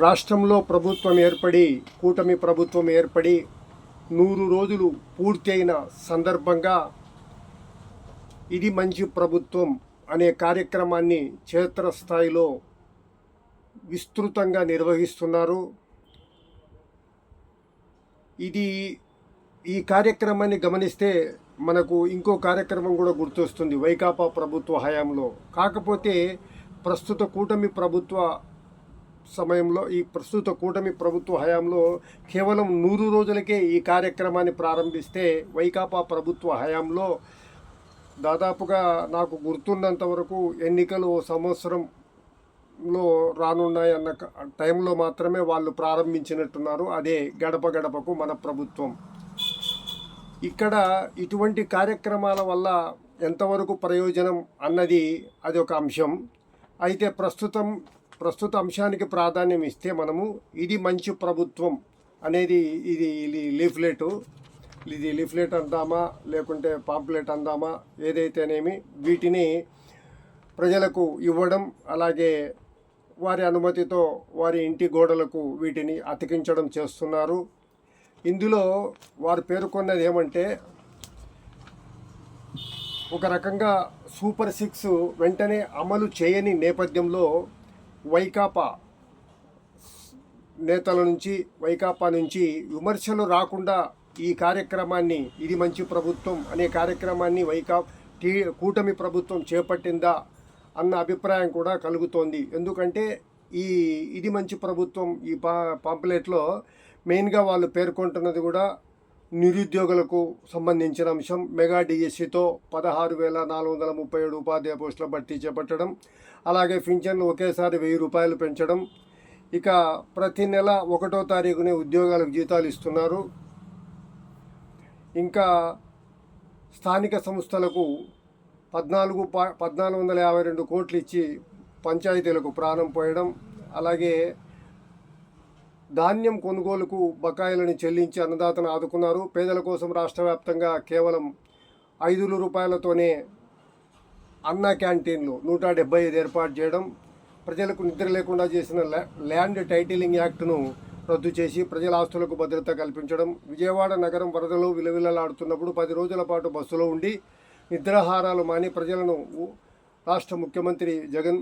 రాష్ట్రంలో ప్రభుత్వం ఏర్పడి కూటమి ప్రభుత్వం ఏర్పడి నూరు రోజులు పూర్తి అయిన సందర్భంగా ఇది మంచి ప్రభుత్వం అనే కార్యక్రమాన్ని క్షేత్రస్థాయిలో విస్తృతంగా నిర్వహిస్తున్నారు. ఇది ఈ కార్యక్రమాన్ని గమనిస్తే మనకు ఇంకో కార్యక్రమం కూడా గుర్తొస్తుంది వైకాపా ప్రభుత్వ హయాంలో. కాకపోతే ప్రస్తుత కూటమి ప్రభుత్వ సమయంలో ఈ ప్రస్తుత కూటమి ప్రభుత్వ హయాంలో కేవలం నూరు రోజులకే ఈ కార్యక్రమాన్ని ప్రారంభిస్తే వైకాపా ప్రభుత్వ హయాంలో దాదాపుగా నాకు గుర్తున్నంత వరకు ఎన్నికలు ఓ సంవత్సరంలో రానున్నాయి అన్న టైంలో మాత్రమే వాళ్ళు ప్రారంభించినట్టున్నారు. అదే గడప గడపకు మన ప్రభుత్వం. ఇక్కడ ఇటువంటి కార్యక్రమాల వల్ల ఎంతవరకు ప్రయోజనం అన్నది అది ఒక అంశం. అయితే ప్రస్తుతం ప్రస్తుత అంశానికి ప్రాధాన్యం ఇస్తే మనము ఇది మంచి ప్రభుత్వం అనేది ఇది ఇది లీఫ్లెట్. ఇది లీఫ్లెట్ అందామా లేకుంటే పాంప్లెట్ అందామా ఏదైతేనేమి వీటిని ప్రజలకు ఇవ్వడం అలాగే వారి అనుమతితో వారి ఇంటి గోడలకు వీటిని అతికించడం చేస్తున్నారు. ఇందులో వారు పేర్కొన్నది ఏమంటే ఒక రకంగా సూపర్ సిక్స్ వెంటనే అమలు చేయని నేపథ్యంలో వైకాపా నేతల నుంచి వైకాపా నుంచి విమర్శలు రాకుండా ఈ కార్యక్రమాన్ని ఇది మంచి ప్రభుత్వం అనే కార్యక్రమాన్ని వైకా టీ కూటమి ప్రభుత్వం చేపట్టిందా అన్న అభిప్రాయం కూడా కలుగుతోంది. ఎందుకంటే ఈ ఇది మంచి ప్రభుత్వం ఈ పా పాంప్లెట్లో మెయిన్గా వాళ్ళు పేర్కొంటున్నది కూడా నిరుద్యోగులకు సంబంధించిన అంశం మెగా డిఎస్సితో పదహారు వేల నాలుగు వందల ముప్పై ఏడు ఉపాధ్యాయ పోస్టుల భర్తీ చేపట్టడం అలాగే పింఛన్లు ఒకేసారి వెయ్యి రూపాయలు పెంచడం. ఇక ప్రతి నెల ఒకటో తారీఖునే ఉద్యోగాలకు జీతాలు ఇస్తున్నారు. ఇంకా స్థానిక సంస్థలకు పద్నాలుగు పద్నాలుగు వందల యాభై రెండు కోట్లు ఇచ్చి పంచాయతీలకు ప్రాణం పోయడం అలాగే ధాన్యం కొనుగోలుకు బకాయిలను చెల్లించి అన్నదాతను ఆదుకున్నారు. పేదల కోసం రాష్ట్ర వ్యాప్తంగా కేవలం ఐదు రూపాయలతోనే అన్న క్యాంటీన్లు నూట డెబ్బై ఐదు ఏర్పాటు చేయడం ప్రజలకు నిద్ర లేకుండా చేసిన ల్యా- ల్యాండ్ టైటిలింగ్ యాక్ట్ను రద్దు చేసి ప్రజల ఆస్తులకు భద్రత కల్పించడం విజయవాడ నగరం వరదలు విలవిలలాడుతున్నప్పుడు పది రోజుల పాటు బస్సులో ఉండి నిద్రాహారాలు మాని ప్రజలను రాష్ట్ర ముఖ్యమంత్రి జగన్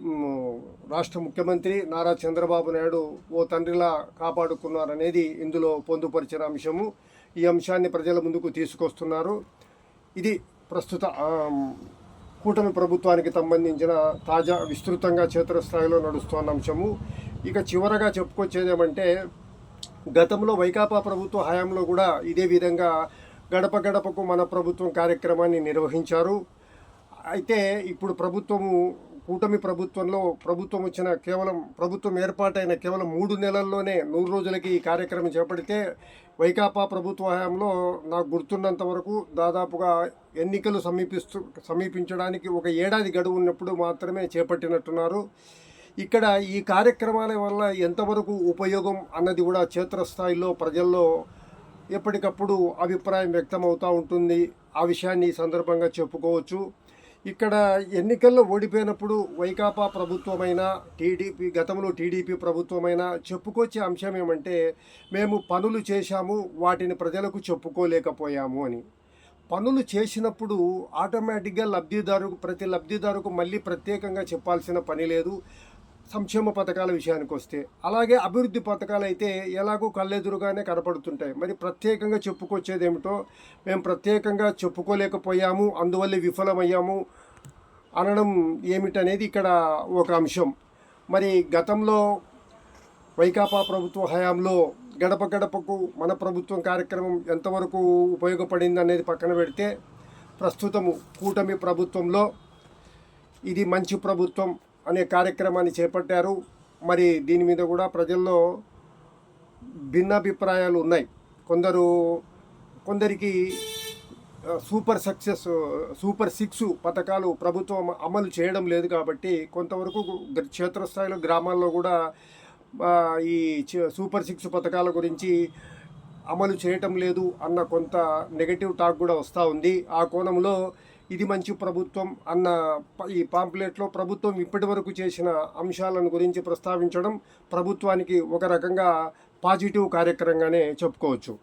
రాష్ట్ర ముఖ్యమంత్రి నారా చంద్రబాబు నాయుడు ఓ తండ్రిలా కాపాడుకున్నారనేది ఇందులో పొందుపరిచిన అంశము. ఈ అంశాన్ని ప్రజల ముందుకు తీసుకొస్తున్నారు. ఇది ప్రస్తుత కూటమి ప్రభుత్వానికి సంబంధించిన తాజా విస్తృతంగా క్షేత్రస్థాయిలో నడుస్తున్న అంశము. ఇక చివరగా చెప్పుకొచ్చేది ఏమంటే గతంలో వైకాపా ప్రభుత్వ హయాంలో కూడా ఇదే విధంగా గడప గడపకు మన ప్రభుత్వం కార్యక్రమాన్ని నిర్వహించారు. అయితే ఇప్పుడు ప్రభుత్వము కూటమి ప్రభుత్వంలో ప్రభుత్వం వచ్చిన కేవలం ప్రభుత్వం ఏర్పాటైన కేవలం మూడు నెలల్లోనే నూరు రోజులకి ఈ కార్యక్రమం చేపడితే వైకాపా ప్రభుత్వ హయాంలో నాకు గుర్తున్నంత వరకు దాదాపుగా ఎన్నికలు సమీపిస్తూ సమీపించడానికి ఒక ఏడాది గడువు ఉన్నప్పుడు మాత్రమే చేపట్టినట్టున్నారు. ఇక్కడ ఈ కార్యక్రమాల వల్ల ఎంతవరకు ఉపయోగం అన్నది కూడా క్షేత్రస్థాయిలో ప్రజల్లో ఎప్పటికప్పుడు అభిప్రాయం వ్యక్తమవుతూ ఉంటుంది. ఆ విషయాన్ని ఈ సందర్భంగా చెప్పుకోవచ్చు. ఇక్కడ ఎన్నికల్లో ఓడిపోయినప్పుడు వైకాపా ప్రభుత్వమైన టీడీపీ గతంలో టీడీపీ ప్రభుత్వమైన చెప్పుకొచ్చే అంశం ఏమంటే మేము పనులు చేశాము వాటిని ప్రజలకు చెప్పుకోలేకపోయాము అని. పనులు చేసినప్పుడు ఆటోమేటిక్గా లబ్ధిదారుకు ప్రతి లబ్ధిదారుకు మళ్ళీ ప్రత్యేకంగా చెప్పాల్సిన పని లేదు. సంక్షేమ పథకాల విషయానికి వస్తే అలాగే అభివృద్ధి పథకాలు అయితే ఎలాగో కళ్ళెదురుగానే కనపడుతుంటాయి. మరి ప్రత్యేకంగా చెప్పుకొచ్చేది ఏమిటో మేము ప్రత్యేకంగా చెప్పుకోలేకపోయాము అందువల్ల విఫలమయ్యాము అనడం ఏమిటనేది ఇక్కడ ఒక అంశం. మరి గతంలో వైకాపా ప్రభుత్వ హయాంలో గడప గడపకు మన ప్రభుత్వం కార్యక్రమం ఎంతవరకు ఉపయోగపడింది అనేది పక్కన పెడితే ప్రస్తుతము కూటమి ప్రభుత్వంలో ఇది మంచి ప్రభుత్వం అనే కార్యక్రమాన్ని చేపట్టారు. మరి దీని మీద కూడా ప్రజల్లో భిన్నాభిప్రాయాలు ఉన్నాయి. కొందరు కొందరికి సూపర్ సక్సెస్ సూపర్ సిక్స్ పథకాలు ప్రభుత్వం అమలు చేయడం లేదు కాబట్టి కొంతవరకు క్షేత్రస్థాయిలో గ్రామాల్లో కూడా ఈ చ- సూపర్ సిక్స్ పథకాల గురించి అమలు చేయటం లేదు అన్న కొంత నెగటివ్ టాక్ కూడా వస్తూ ఉంది. ఆ కోణంలో ఇది మంచి ప్రభుత్వం అన్న ఈ పాంప్లెట్లో ప్రభుత్వం ఇప్పటి వరకు చేసిన అంశాలను గురించి ప్రస్తావించడం ప్రభుత్వానికి ఒక రకంగా పాజిటివ్ కార్యక్రమంగానే చెప్పుకోవచ్చు.